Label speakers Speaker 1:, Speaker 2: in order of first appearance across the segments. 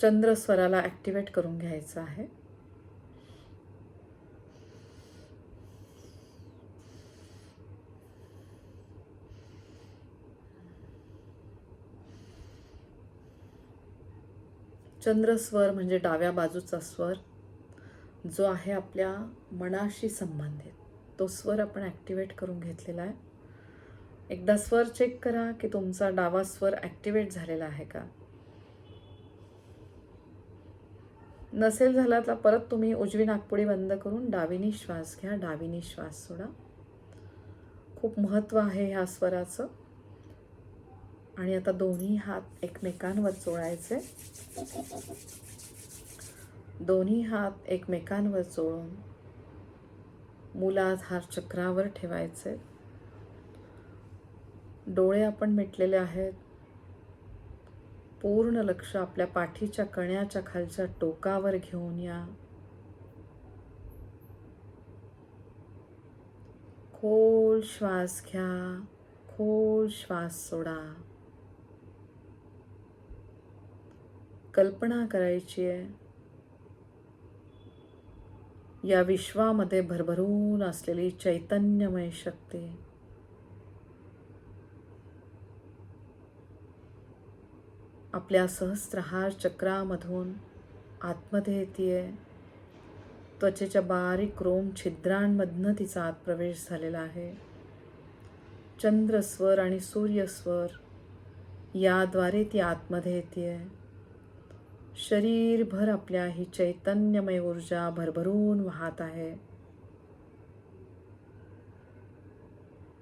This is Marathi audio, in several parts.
Speaker 1: चंद्रस्वराला ॲक्टिवेट करून घ्यायचं आहे. चंद्रस्वर म्हणजे डाव्या बाजूचा स्वर जो आहे आपल्या मनाशी संबंधित. तो स्वर आपण ॲक्टिवेट करून घेतलेला आहे. एकदा स्वर चेक करा की तुमचा डावा स्वर ॲक्टिवेट झालेला आहे का? नसेल झाला तर परत तुम्ही उजवी नागपुडी बंद करून डावीनी श्वास घ्या डावीनी श्वास सोडा. खूप महत्त्व आहे ह्या स्वराचं. आणि आता दोन्ही हात एकमेकांवर चोळायचे दोन्ही हात एकमेकांवर चोळून हार चक्रावर ठेवायचे. डोळे आपण मिटलेले आहेत. पूर्ण लक्ष आपल्या पाठीच्या कण्याच्या खालच्या टोकावर घेऊन या. खोल श्वास घ्या. खोल श्वास सोडा. कल्पना करायची आहे. या विश्वामध्ये भरभरून असलेली चैतन्यमय शक्ती. आपल्या सहस्त्रहार चक्रामधून आतमध्ये येते त्वचेच्या बारीक रोम छिद्रांमधनं तिचा आत प्रवेश झालेला आहे. चंद्रस्वर आणि सूर्यस्वर याद्वारे ती आतमध्ये येते शरीरभर आपल्या ही चैतन्यमय ऊर्जा भरभरून वाहत आहे.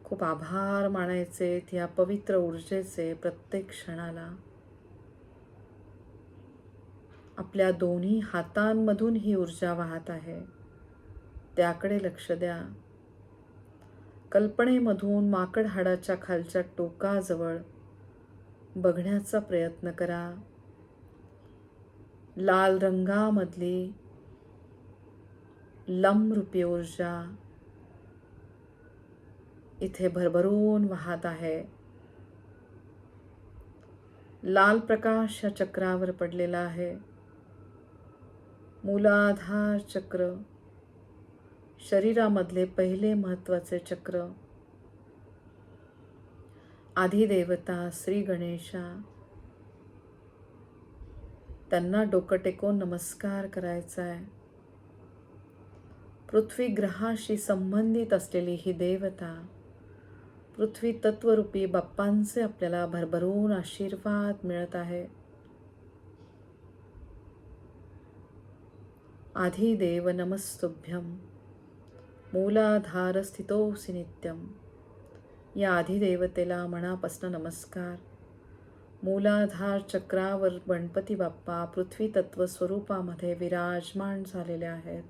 Speaker 1: खूप आभार मानायचे या पवित्र ऊर्जेचे प्रत्येक क्षणाला. आपल्या दोन्ही हातांमधून ही ऊर्जा वाहत आहे. त्याकडे लक्ष द्या. कल्पनेमधून माकड हाडाच्या खालच्या टोकाजवळ बघण्याचा प्रयत्न करा. लाल रंगामधली लंबरूपी ऊर्जा इथे भरभरून वाहत आहे. लाल प्रकाश या चक्रावर पडलेला आहे. मूलाधार चक्र. शरीरामधले पहिले महत्त्वाचे चक्र. आधिदेवता श्री गणेशा. त्यांना डोकं टेकून नमस्कार करायचा आहे पृथ्वी ग्रहाशी संबंधित असलेली ही देवता पृथ्वी तत्वरूपी बाप्पांचे आपल्याला भरभरून आशीर्वाद मिळत आहे. आधिदेव नमस्तुभ्यम मूलाधार स्थितोसी नित्यम या आधिदेवतेला मनापासून नमस्कार। मूलाधार चक्रावर गणपती बाप्पा पृथ्वी तत्व स्वरूपामध्ये विराजमान झालेले आहेत.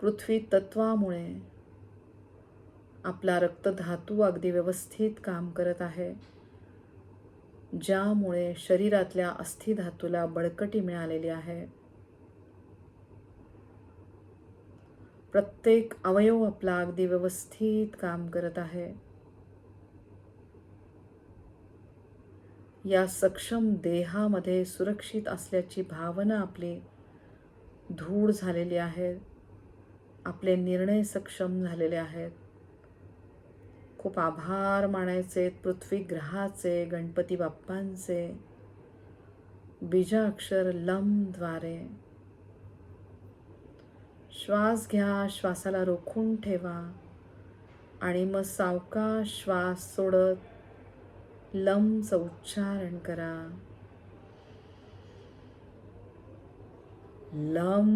Speaker 1: पृथ्वी तत्वामुळे आपला रक्तधातू अगदी व्यवस्थित काम करत आहे. ज्यामुळे शरीरातल्या अस्थिधातूला बळकटी मिळालेली आहे. प्रत्येक अवयव आपला अगदी व्यवस्थित काम करत आहे. या सक्षम देहामध्ये सुरक्षित असल्याची भावना आपली धूळ झालेली आहे. आपले निर्णय सक्षम झालेले आहेत. खूप आभार मानायचे पृथ्वी ग्रहाचे गणपती बाप्पांचे बीजाक्षर लमद्वारे. श्वास घ्या श्वासाला रोखून ठेवा आणि मग सावका श्वास सोडत लमचं उच्चारण करा. लम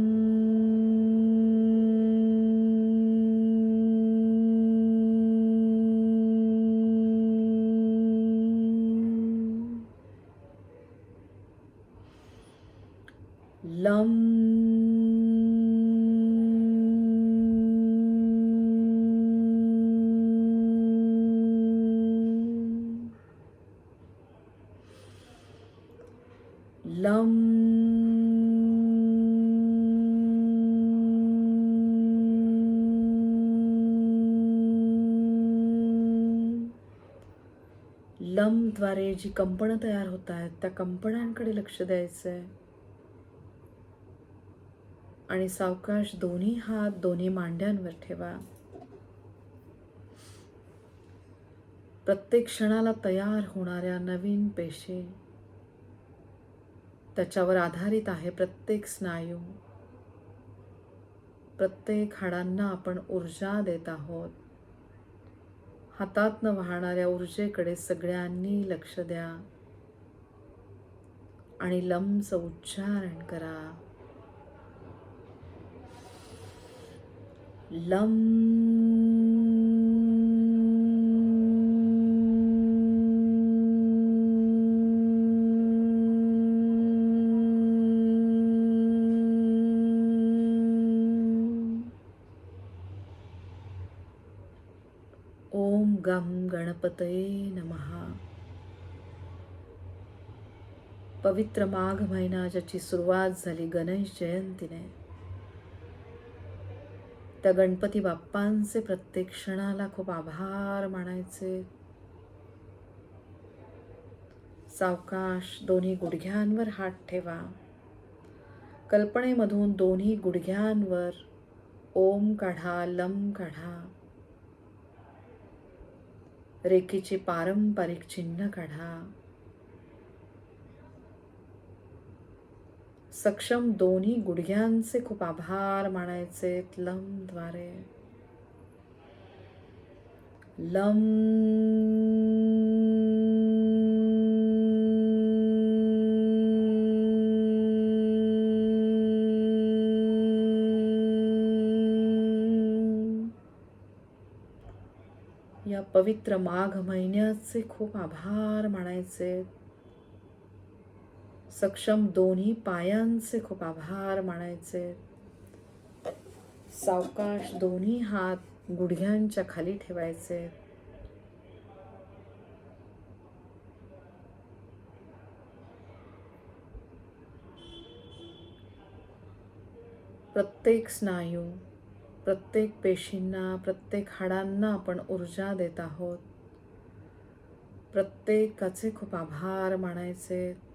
Speaker 1: लम. लम. लमद्वारे जी कंपनं तयार होत आहेत त्या कंपनांकडे लक्ष द्यायचं आहे आणि सावकाश दोन्ही हात दोन्ही मांड्यांवर ठेवा. प्रत्येक क्षणाला तयार होणाऱ्या नवीन पेशी त्याच्यावर आधारित आहे प्रत्येक स्नायू. प्रत्येक हाडांना आपण ऊर्जा देत आहोत. हातातनं वाहणाऱ्या ऊर्जेकडे सगळ्यांनी लक्ष द्या आणि लंबचं उच्चारण करा. लम. ओम गम गणपतये नमहा पवित्र माघ महिना ज्याची सुरुवात झाली गणेश जयंतीने. त्या गणपती बाप्पांचे प्रत्येक क्षणाला खूप आभार मानायचे. सावकाश दोन्ही गुडघ्यांवर हात ठेवा. कल्पनेमधून दोन्ही गुडघ्यांवर ओम काढा लम काढा. रेखेचे पारंपरिक चिन्ह काढा. सक्षम दोन्ही गुडघ्यांचे खूप आभार मानायचे लमद्वारे लम या पवित्र माघ महिन्याचे खूप आभार मानायचे. सक्षम दोन्ही पायांचे खूप आभार मानायचे. सावकाश दोन्ही हात गुडघ्यांच्या खाली ठेवायचे. प्रत्येक स्नायू प्रत्येक पेशींना प्रत्येक हाडांना आपण ऊर्जा देत आहोत. प्रत्येकाचे खूप आभार मानायचे.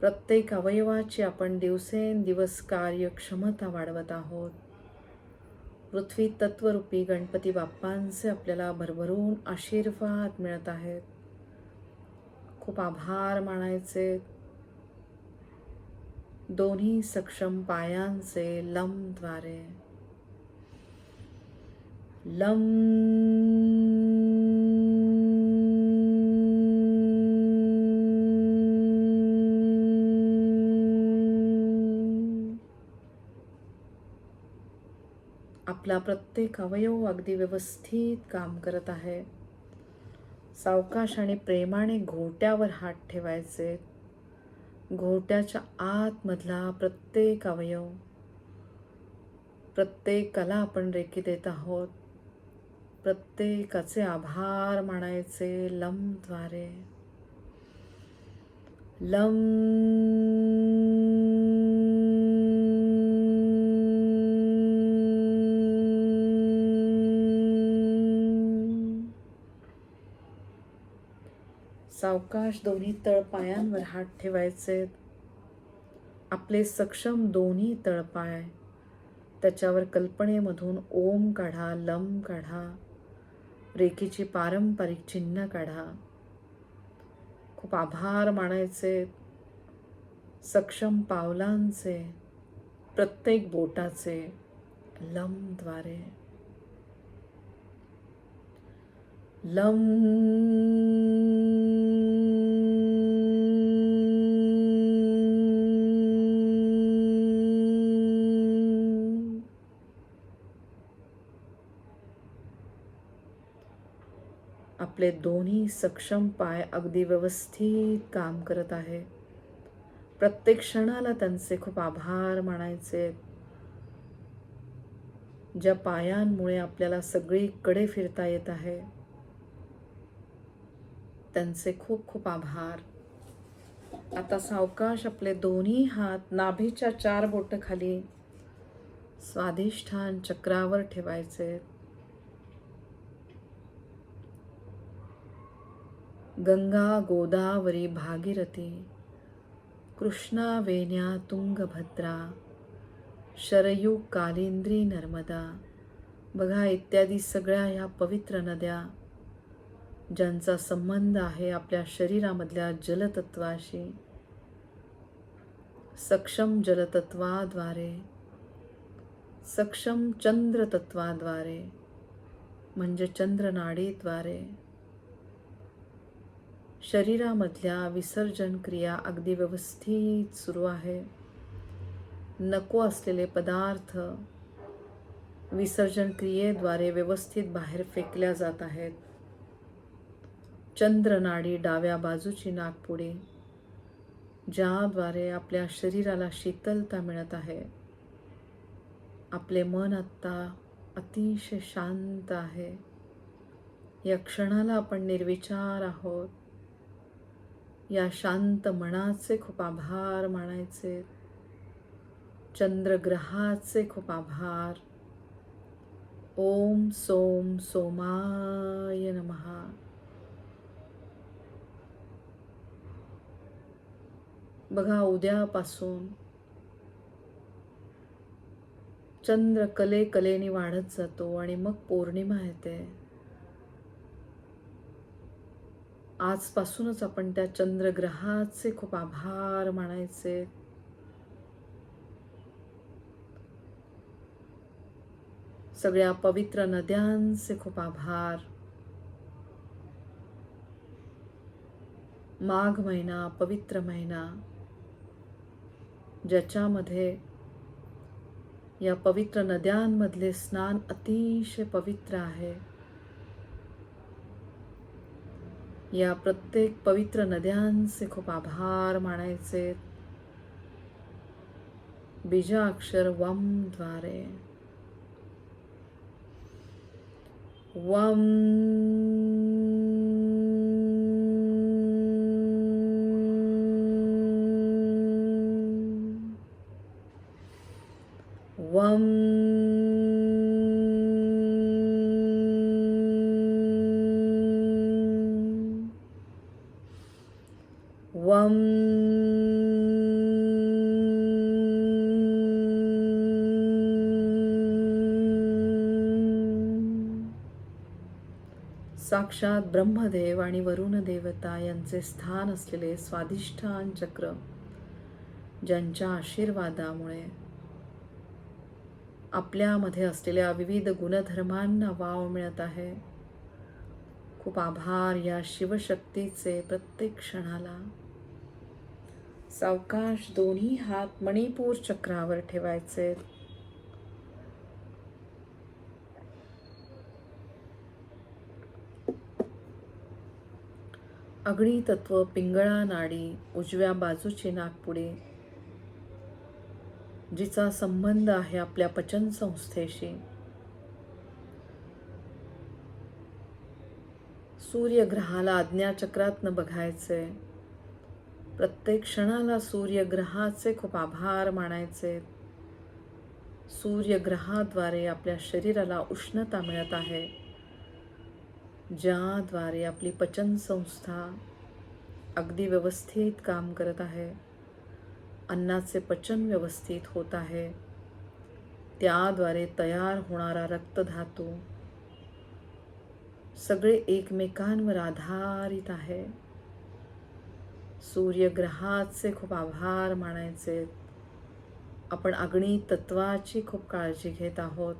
Speaker 1: प्रत्येक अवयवाची आपण दिवसेंदिवस कार्यक्षमता वाढवत आहोत. पृथ्वी तत्वरूपी गणपती बाप्पांचे आपल्याला भरभरून आशीर्वाद मिळत आहेत. खूप आभार मानायचे. दोन्ही सक्षम पायांचे लमद्वारे. लम आपला प्रत्येक अवयव अगदी व्यवस्थित काम करत आहे. सावकाश आणि प्रेमाने घोट्यावर हात ठेवायचे. घोट्याच्या आतमधला प्रत्येक अवयव प्रत्येकाला आपण रेखी देत आहोत. प्रत्येकाचे आभार मानायचे लमद्वारे. लम सावकाश दोन्ही तळपायांवर हात ठेवायचे. आपले सक्षम दोन्ही तळपाय. त्याच्यावर कल्पनेमधून ओम काढा लम काढा. रेखीची पारंपरिक चिन्ह काढा. खूप आभार मानायचे. सक्षम पावलांचे प्रत्येक बोटाचे लमद्वारे. लम आपले दोन्ही सक्षम पाय अगदी व्यवस्थित काम करत आहे. प्रत्येक क्षणाला त्यांचे खूप आभार मानायचे. ज्या पायांमुळे आपल्याला सगळीकडे फिरता येत आहे त्यांचे खूप खूप आभार. आता सावकाश आपले दोन्ही हात नाभीच्या चार बोट खाली स्वाधिष्ठान चक्रावर ठेवायचे. गंगा गोदावरी भागीरथी कृष्णा वेण्या तुंगभद्रा शरयू कालिंद्री नर्मदा बघा इत्यादी सगळ्या ह्या पवित्र नद्या ज्यांचा संबंध आहे आपल्या शरीरामधल्या जलतत्वाशी. सक्षम जलतत्वाद्वारे सक्षम चंद्रतत्वाद्वारे म्हणजे चंद्रनाडीद्वारे. शरीरामधल्या विसर्जन क्रिया अगदी व्यवस्थित सुरू आहे. नको असलेले पदार्थ विसर्जन क्रियेद्वारे व्यवस्थित बाहेर फेकल्या जात आहेत. चंद्रनाडी डाव्या बाजूची नागपुडी ज्याद्वारे आपल्या शरीराला शीतलता मिळत आहे. आपले मन आत्ता अतिशय शांत आहे. या क्षणाला आपण निर्विचार आहोत. या शांत मनाचे खूप आभार मानायचे. चंद्रग्रहाचे खूप आभार. ओम सोम सोमाय नमहा बघा उद्यापासून चंद्र कले कलेने वाढत जातो आणि मग पौर्णिमा येते. आजपासूनच आपण त्या चंद्रग्रहाचे खूप आभार मानायचे. सगळ्या पवित्र नद्यांचे खूप आभार. माघ महिना पवित्र महिना ज्याच्यामध्ये या पवित्र नद्यांमधले स्नान अतिशय पवित्र आहे. या प्रत्येक पवित्र नद्यांचे खूप आभार मानायचे. बीजाक्षर वमद्वारे. वम साक्षात ब्रह्मदेव आणि वरुण देवता यांचे स्थान असलेले स्वाधिष्ठान चक्र ज्यांच्या आशीर्वादामुळे आपल्यामध्ये असलेल्या विविध गुणधर्मांना वाव मिळत आहे. खूप आभार या शिवशक्तीचे प्रत्येक क्षणाला. सावकाश दोन्ही हात मणिपूर चक्रावर ठेवायचे. अग्नी तत्व पिंगळा नाडी उजव्या बाजूची नागपुडी जिचा संबंध आहे आपल्या पचन संस्थेशी. सूर्यग्रहाला आज्ञाचक्रातनं बघायचे. प्रत्येक क्षणाला सूर्यग्रहाचे खूप आभार मानायचे. सूर्यग्रहाद्वारे आपल्या शरीराला उष्णता मिळत आहे. ज्याद्वारे आपली पचनसंस्था अगदी व्यवस्थित काम करत आहे अन्नाचे पचन व्यवस्थित होत आहे त्याद्वारे तयार होणारा रक्तधातू सगळे एकमेकांवर आधारित आहे. सूर्यग्रहाचे खूप आभार मानायचे. आपण अग्नी तत्वाची खूप काळजी घेत आहोत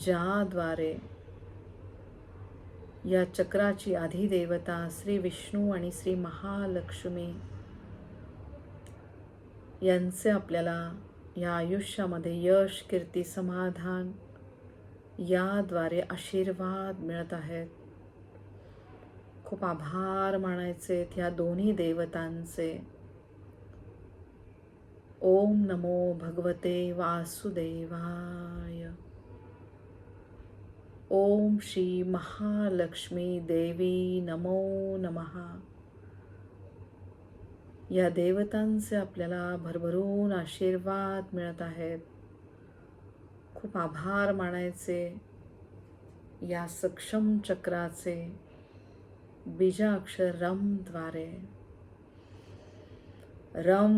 Speaker 1: ज्याद्वारे या चक्राची अधिदेवता श्री विष्णू आणि श्री महालक्ष्मी. यांचे आपल्याला या आयुष्यामध्ये यश कीर्ती समाधान याद्वारे आशीर्वाद मिळत आहेत. खूप आभार मानायचे ह्या दोन्ही देवतांचे. ओम नमो भगवते वासुदेवाय. ओम श्री महालक्ष्मी देवी नमो. नमहा या देवतांचे आपल्याला भरभरून आशीर्वाद मिळत आहेत. खूप आभार मानायचे. या सक्षम चक्राचे बीजाक्षर रमद्वारे. रम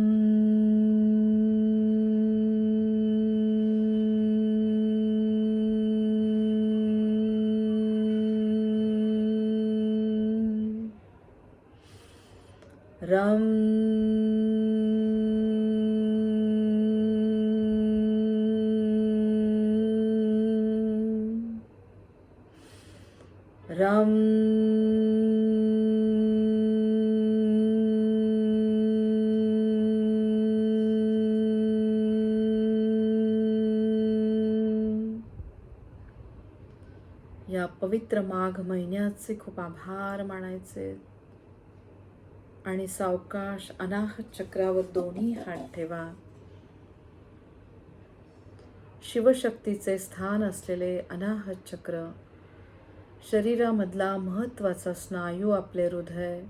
Speaker 1: या पवित्र माघ महिन्याचे खूप आभार मानायचे. आणि सावकाश अनाहत चक्रावर दोन्ही हात ठेवा. शिवशक्तीचे स्थान असलेले अनाहत चक्र शरीरामधला महत्त्वाचा स्नायू आपले हृदय.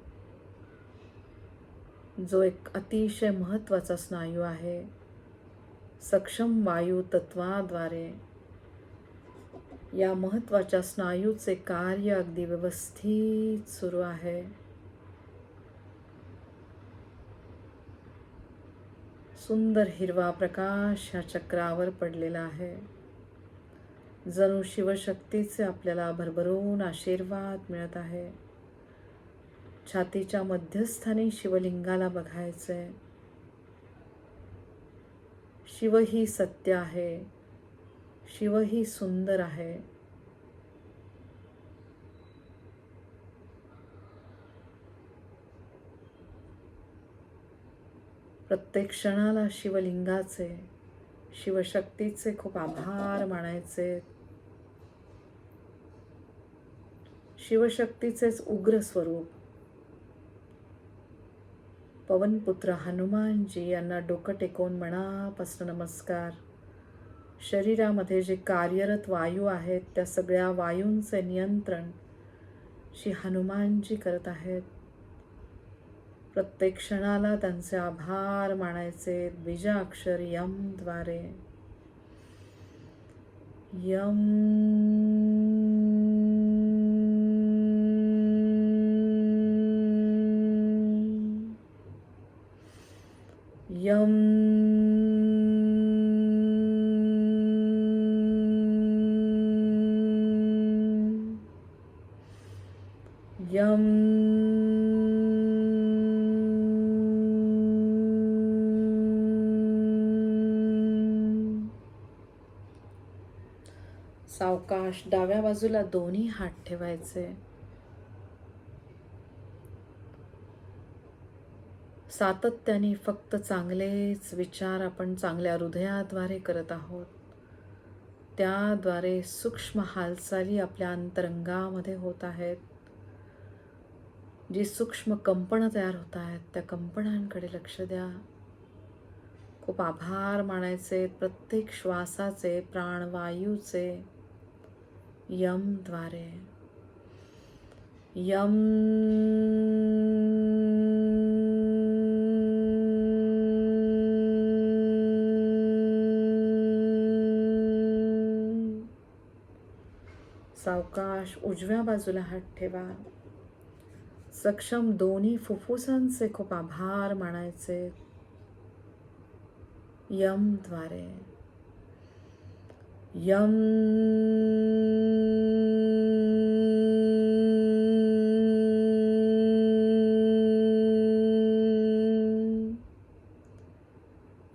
Speaker 1: जो एक अतिशय महत्त्वाचा स्नायू आहे. सक्षम वायू तत्वाद्वारे या महत्त्वाच्या स्नायूचे कार्य अगदी व्यवस्थित सुरू आहे. सुंदर हिरवा प्रकाश ह्या चक्रावर पडलेला आहे. जणू शिवशक्तीचे आपल्याला भरभरून आशीर्वाद मिळत आहे. छातीच्या मध्यस्थानी शिवलिंगाला बघायचंय. शिव ही सत्य आहे. शिव ही सुंदर आहे. प्रत्येक क्षणाला शिवलिंगाचे शिवशक्तीचे खूप आभार मानायचे. शिवशक्तीचेच उग्र स्वरूप. पवनपुत्र हनुमानजी यांना डोकं टेकवून मनापासून नमस्कार. शरीरामध्ये जे कार्यरत वायू आहेत त्या सगळ्या वायूंचे नियंत्रण श्री हनुमानजी करत आहेत. प्रत्येक क्षणाला त्यांचे आभार मानायचे बीजाक्षर यमद्वारे यम यम यम सावकाश डाव्या बाजूला दोन्ही हात ठेवायचे. सातत्याने फक्त चांगलेच विचार आपण चांगल्या हृदयाद्वारे करत आहोत. त्याद्वारे सूक्ष्म हालचाली आपल्या अंतरंगामध्ये होत आहेत. जी सूक्ष्म कंपनं तयार होत आहेत त्या कंपनांकडे लक्ष द्या. खूप आभार मानायचे प्रत्येक श्वासाचे प्राणवायूचे यमद्वारे यम सावकाश उजव्या बाजूला हात ठेवा. सक्षम दोन्ही फुफ्फुसांचे खूप आभार मानायचे. यमद्वारे यम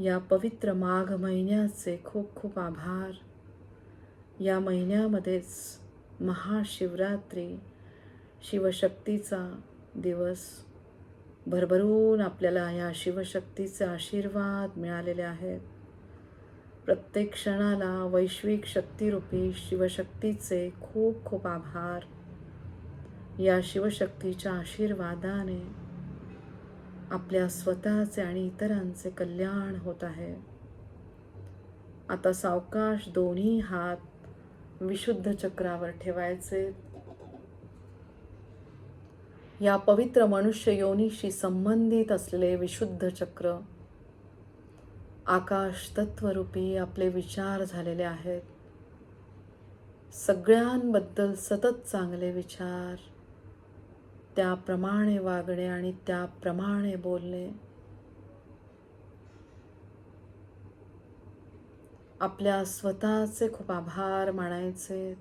Speaker 1: या पवित्र माघ महिन्याचे खूप खूप आभार. या महिन्यामध्येच महाशिवरात्री शिवशक्तीचा दिवस. भरभरून आपल्याला या शिवशक्तीचे आशीर्वाद मिळालेले आहेत. प्रत्येक क्षणाला वैश्विक शक्तिरूपी शिवशक्तीचे खूप खूप आभार. या शिवशक्तीच्या आशीर्वादाने आपल्या स्वतःचे आणि इतरांचे कल्याण होत आहे. आता सावकाश दोन्ही हात विशुद्ध चक्रावर ठेवायचे. या पवित्र मनुष्य योनीशी संबंधित असलेले विशुद्ध चक्र आकाश तत्वरूपी आपले विचार झालेले आहेत. सगळ्यांबद्दल सतत चांगले विचार त्याप्रमाणे वागणे आणि त्याप्रमाणे बोलणे. आपल्या स्वतःचे खूप आभार मानायचे.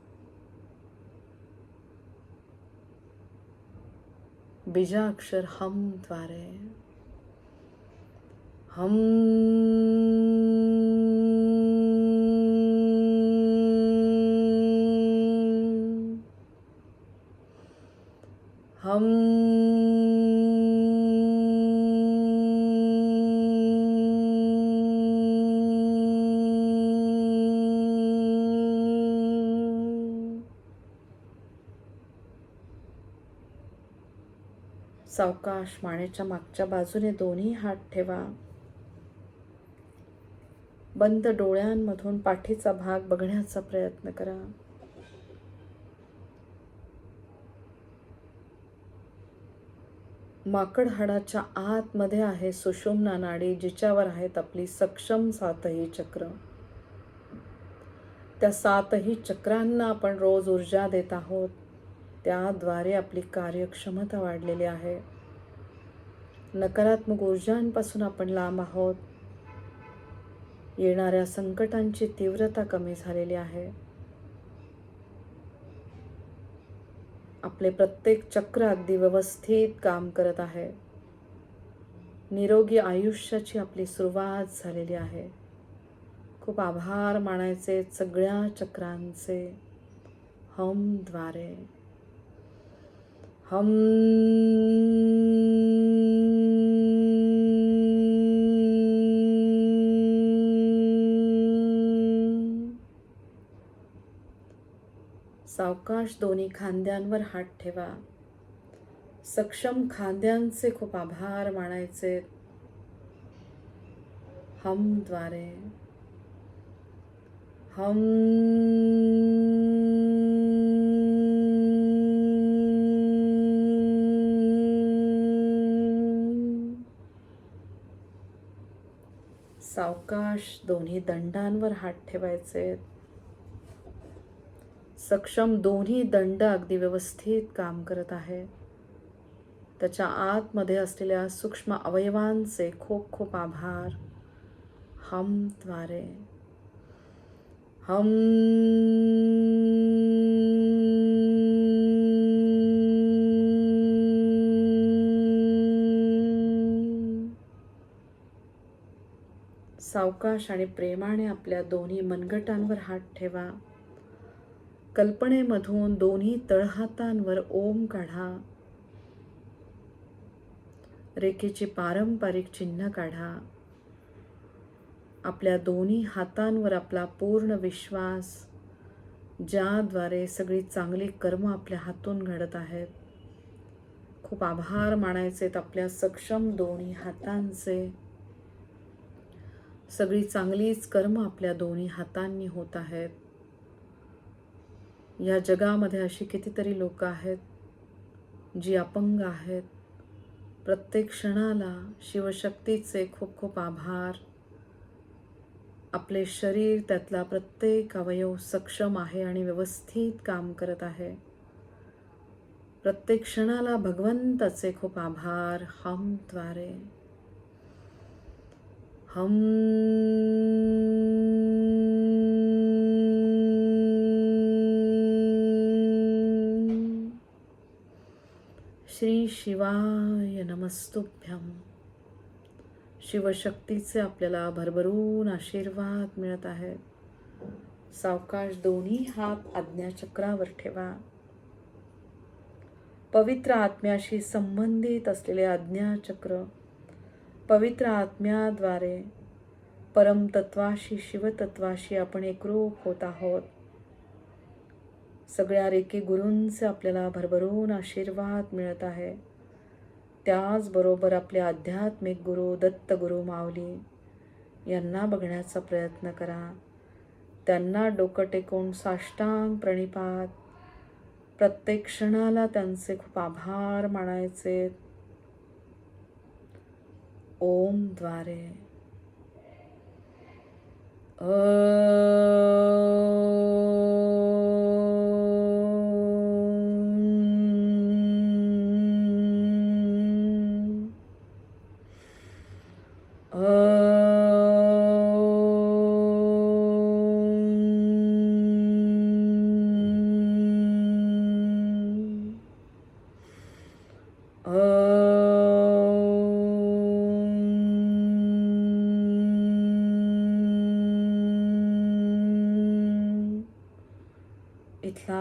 Speaker 1: बीजाक्षर हमद्वारे. हम आकाश मानेच्या मागच्या बाजूने दोन्ही हात ठेवा. बंद डोळ्यांमधून पाठीचा भाग बघण्याचा प्रयत्न करा. माकड हाडाच्या आतमध्ये आहे सुषुम्ना नाडी जिच्यावर आहेत आपली सक्षम सातही चक्र. त्या सातही चक्रांना आपण रोज ऊर्जा देत आहोत. त्याद्वारे आपली कार्यक्षमता वाढलेली आहे. नकारात्मक ऊर्जांपासून आपण लांब आहोत. येणाऱ्या संकटांची तीव्रता कमी झालेली आहे. आपले प्रत्येक चक्र अगदी व्यवस्थित काम करत आहे. निरोगी आयुष्याची आपली सुरुवात झालेली आहे. खूप आभार मानायचे सगळ्या चक्रांचे. हमद्वारे हम सावकाश दोन्ही खांद्यांवर हात ठेवा. सक्षम खांद्यांचे खूप आभार मानायचे. हमद्वारे हम सावकाश दोन्ही दंडांवर हात ठेवायचे. सक्षम दोन्ही दंड अगदी व्यवस्थित काम करत आहे. त्याच्या आतमध्ये असलेल्या सूक्ष्म अवयवांचे खूप खूप आभार. हमद्वारे हम सावकाश आणि प्रेमाने आपल्या दोन्ही मनगटांवर हात ठेवा. कल्पनेमधून दोन्ही तळहातांवर ओम काढा. रेखेचे पारंपरिक चिन्ह काढा. आपल्या दोन्ही हातांवर आपला पूर्ण विश्वास ज्याद्वारे सगळी चांगली कर्म आपल्या हातून घडत आहेत. खूप आभार मानायचेत आपल्या सक्षम दोन्ही हातांचे. सगळी चांगलीच कर्म आपल्या दोन्ही हातांनी होत आहेत. या जगामध्ये अशी कितीतरी लोक आहेत जी अपंग आहेत. प्रत्येक क्षणाला शिवशक्तीचे खूप खूप आभार. आपले शरीर त्यातला प्रत्येक अवयव सक्षम आहे आणि व्यवस्थित काम करत आहे. प्रत्येक क्षणाला भगवंताचे खूप आभार. हमद्वारे हम श्री शिवाय नमस्तुभ्यम शिवशक्तीचे आपल्याला भरभरून आशीर्वाद मिळत आहेत. सावकाश दोन्ही हात आज्ञाचक्रावर ठेवा. पवित्र आत्म्याशी संबंधित असलेले आज्ञाचक्र पवित्र आत्म्याद्वारे परमतत्वाशी शिवतत्वाशी आपण एकरूप होत आहोत. सगळ्या रेकी गुरूंचे आपल्याला भरभरून आशीर्वाद मिळत आहे. त्याचबरोबर आपले आध्यात्मिक गुरु दत्तगुरु माऊली यांना बघण्याचा प्रयत्न करा. त्यांना डोकं टेकून साष्टांग प्रणिपात. प्रत्येक क्षणाला त्यांचे खूप आभार मानायचे. ओमद्वारे इथला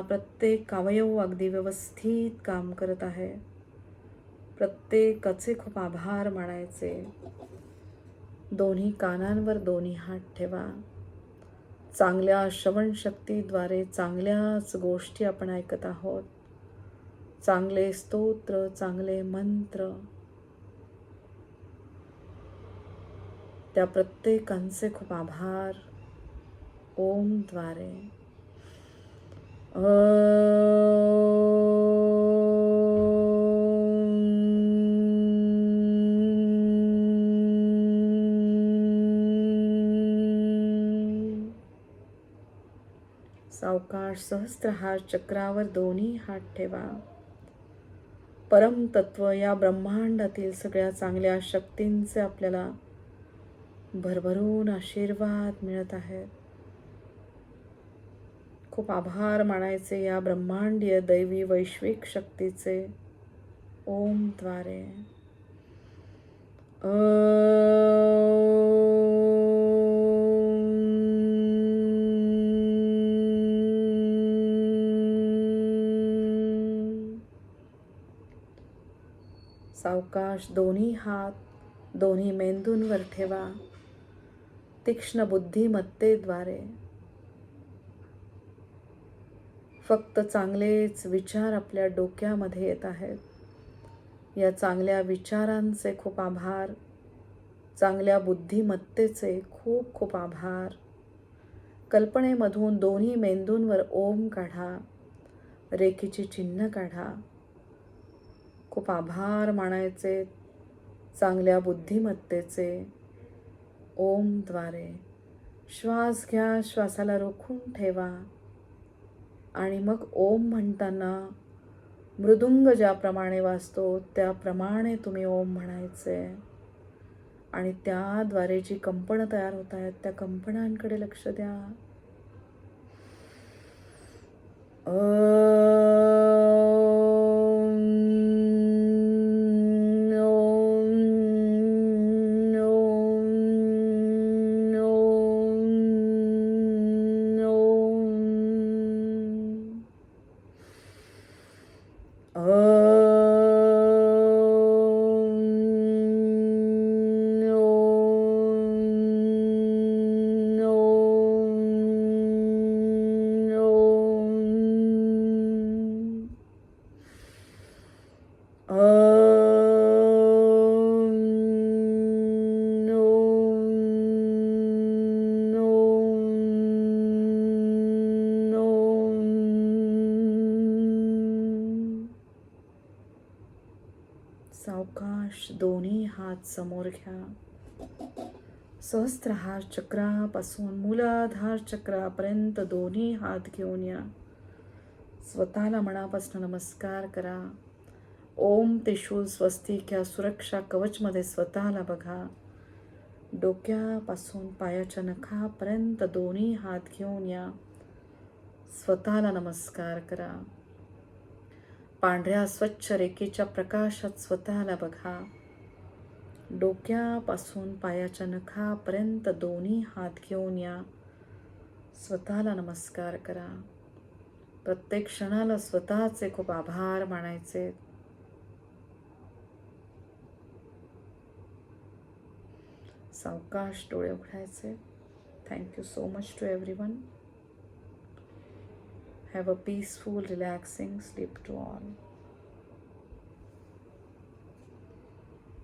Speaker 1: प्रत्येक अवयव अगदी व्यवस्थित काम करत आहे. प्रत्येकाचे खूप आभार मानायचे. दोन्ही कानांवर दोन्ही हात ठेवा. चांगल्या श्रवणशक्तीद्वारे चांगल्याच गोष्टी आपण ऐकत आहोत. चांगले स्तोत्र चांगले मंत्र. त्या प्रत्येकांचे खूप आभार. ओमद्वारे सावकाश सहस्त्रहार चक्रावर दोन्ही हात ठेवा. परमतत्व या ब्रह्मांडातील सगळ्या चांगल्या शक्तींचे आपल्याला भरभरून आशीर्वाद मिळत आहेत. खूप आभार मानायचे या ब्रह्मांडीय दैवी वैश्विक शक्तीचे. ओमद्वारे सावकाश दोन्ही हात दोन्ही मेंदूंवर ठेवा. तीक्ष्ण बुद्धिमत्तेद्वारे. फक्त चांगलेच विचार आपल्या डोक्यामध्ये येत आहेत. या चांगल्या विचारांचे खूप आभार. चांगल्या बुद्धिमत्तेचे खूप खूप आभार. कल्पनेमधून दोन्ही मेंदूंवर ओम काढा. रेखीची चिन्ह काढा. खूप आभार मानायचे चांगल्या बुद्धिमत्तेचे ओमद्वारे. श्वास घ्या श्वासाला रोखून ठेवा. आणि मग ओम म्हणताना मृदुंग ज्याप्रमाणे वाजतो त्याप्रमाणे तुम्ही ओम म्हणायचे. आणि त्याद्वारे जी कंपनं तयार होत आहेत त्या कंपनांकडे लक्ष द्या. हात समोर घ्या. सहस्त्रहार चक्रापासून मूलाधार चक्रापर्यंत दोन्ही हात घेऊन या. स्वतःला मनापासून नमस्कार करा. ओम त्रिशूल स्वस्तिक या सुरक्षा कवचमध्ये स्वतःला बघा. डोक्यापासून पायाच्या नखापर्यंत दोन्ही हात घेऊन या. स्वतःला नमस्कार करा. पांढऱ्या स्वच्छ रेखेच्या प्रकाशात स्वतःला बघा. डोक्यापासून पायाच्या नखापर्यंत दोन्ही हात घेऊन या. स्वतःला नमस्कार करा. प्रत्येक क्षणाला स्वतःचे खूप आभार मानायचे. सावकाश डोळे उघडायचे. Thank you so much to everyone have a peaceful relaxing sleep to all